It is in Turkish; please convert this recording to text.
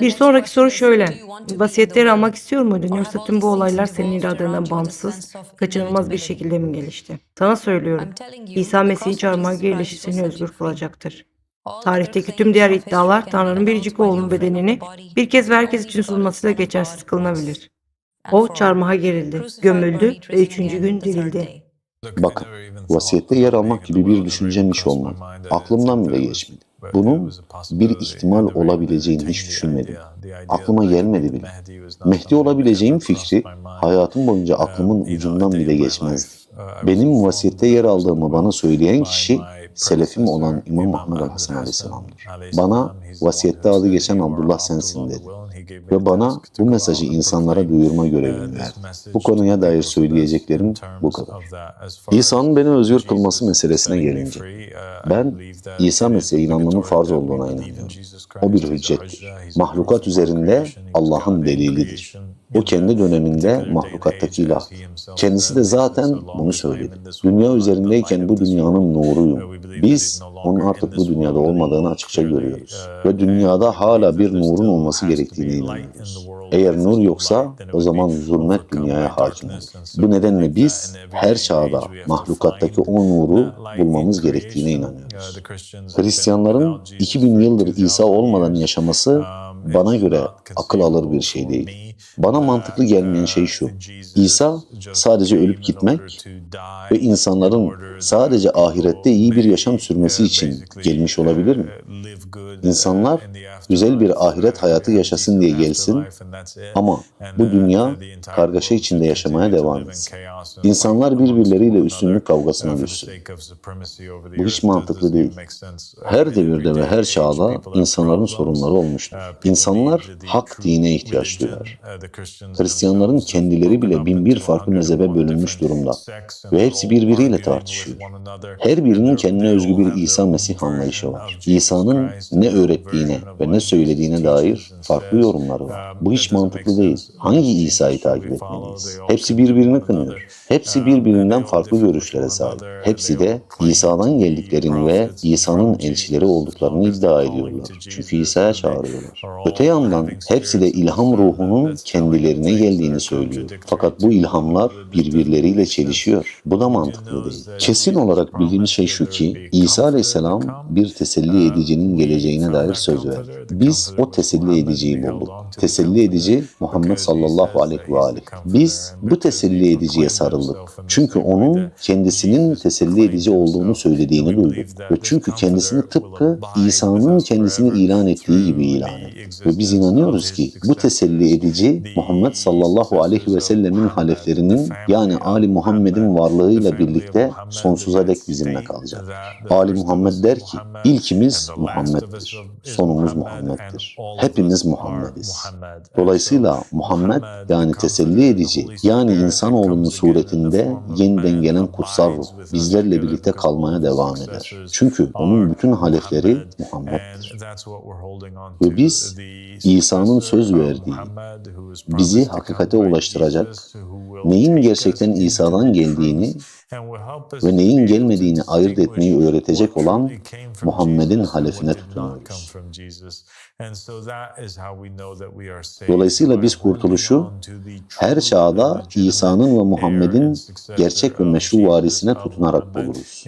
Bir sonraki soru şöyle. Vasiyetleri almak istiyor muydun yoksa tüm bu olaylar senin iradenden bağımsız, kaçınılmaz bir şekilde mi gelişti? Sana söylüyorum. İsa Mesih'in çarmıha gerilişi seni özgür kılacaktır. Tarihteki tüm diğer iddialar Tanrı'nın biricik oğlunun bedenini bir kez ve herkes için sunmasıyla geçersiz kılınabilir. O çarmıha gerildi, gömüldü ve üçüncü gün dirildi. Bakın, vasiyette yer almak gibi bir düşüncem hiç olmadı. Aklımdan bile geçmedi. Bunun bir ihtimal olabileceğini hiç düşünmedim. Aklıma gelmedi bile. Mehdi olabileceğim fikri hayatım boyunca aklımın ucundan bile geçmezdi. Benim vasiyette yer aldığımı bana söyleyen kişi selefim olan İmam Muhammed Aleyhisselam Aleyhisselam'dır. Bana vasiyette adı geçen Abdullah sensin dedi. Ve bana bu mesajı insanlara duyurma görevini verdi. Bu konuya dair söyleyeceklerim bu kadar. İsa'nın beni özgür kılması meselesine gelince, ben İsa Mesih'e inanmanın farz olduğuna inanıyorum. O bir hüccettir. Mahlukat üzerinde Allah'ın delilidir. O kendi döneminde mahlukattaki ilah. Kendisi de zaten bunu söyledi. Dünya üzerindeyken bu dünyanın nuruyum. Biz onun artık bu dünyada olmadığını açıkça görüyoruz. Ve dünyada hala bir nurun olması gerektiğine inanıyoruz. Eğer nur yoksa o zaman zulmet dünyaya hakim olur. Bu nedenle biz her çağda mahlukattaki o nuru bulmamız gerektiğine inanıyoruz. Hristiyanların 2000 yıldır İsa olmadan yaşaması bana göre akıl alır bir şey değil. Bana mantıklı gelmeyen şey şu. İsa sadece ölüp gitmek ve insanların sadece ahirette iyi bir yaşam sürmesi için gelmiş olabilir mi? İnsanlar güzel bir ahiret hayatı yaşasın diye gelsin ama bu dünya kargaşa içinde yaşamaya devam etsin. İnsanlar birbirleriyle üstünlük kavgasına düşsün. Bu hiç mantıklı değil. Her devirde ve her çağda insanların sorunları olmuştur. İnsanlar hak dine ihtiyaç duyar. Hristiyanların kendileri bile bin bir farklı mezhebe bölünmüş durumda ve hepsi birbiriyle tartışıyor. Her birinin kendine özgü bir İsa Mesih anlayışı var. İsa'nın ne öğrettiğine ve ne söylediğine dair farklı yorumları var. Bu hiç mantıklı değil. Hangi İsa'yı takip etmeliyiz? Hepsi birbirini kınıyor. Hepsi birbirinden farklı görüşlere sahip. Hepsi de İsa'dan geldiklerini ve İsa'nın elçileri olduklarını iddia ediyorlar. Çünkü İsa'ya çağırıyorlar. Öte yandan hepsi de ilham ruhunun kendilerine geldiğini söylüyor. Fakat bu ilhamlar birbirleriyle çelişiyor. Bu da mantıklı değil. Kesin olarak bildiğimiz şey şu ki İsa Aleyhisselam bir teselli edicinin geleceğine dair söz verdi. Biz o teselli ediciyi bulduk. Teselli edici Muhammed sallallahu aleyhi ve aleyh. Biz bu teselli ediciye sarıldık. Çünkü onun kendisinin teselli edici olduğunu söylediğini duyduk. Ve çünkü kendisini tıpkı İsa'nın kendisini ilan ettiği gibi ilan etti. Ve biz inanıyoruz ki bu teselli edici Muhammed sallallahu aleyhi ve sellemin haleflerinin yani Ali Muhammed'in varlığıyla birlikte sonsuza dek bizimle kalacak. Ali Muhammed der ki ilkimiz Muhammed'dir, sonumuz Muhammed'dir. Hepimiz Muhammediz. Dolayısıyla Muhammed yani teselli edici yani insanoğlunun suretinde yeniden gelen kutsal ruh bizlerle birlikte kalmaya devam eder. Çünkü onun bütün halefleri Muhammed'dir. Ve biz İsa'nın söz verdiği, bizi hakikate ulaştıracak, neyin gerçekten İsa'dan geldiğini ve neyin gelmediğini ayırt etmeyi öğretecek olan Muhammed'in halefine tutunuyoruz. Dolayısıyla biz kurtuluşu her çağda İsa'nın ve Muhammed'in gerçek ve meşru varisine tutunarak buluruz.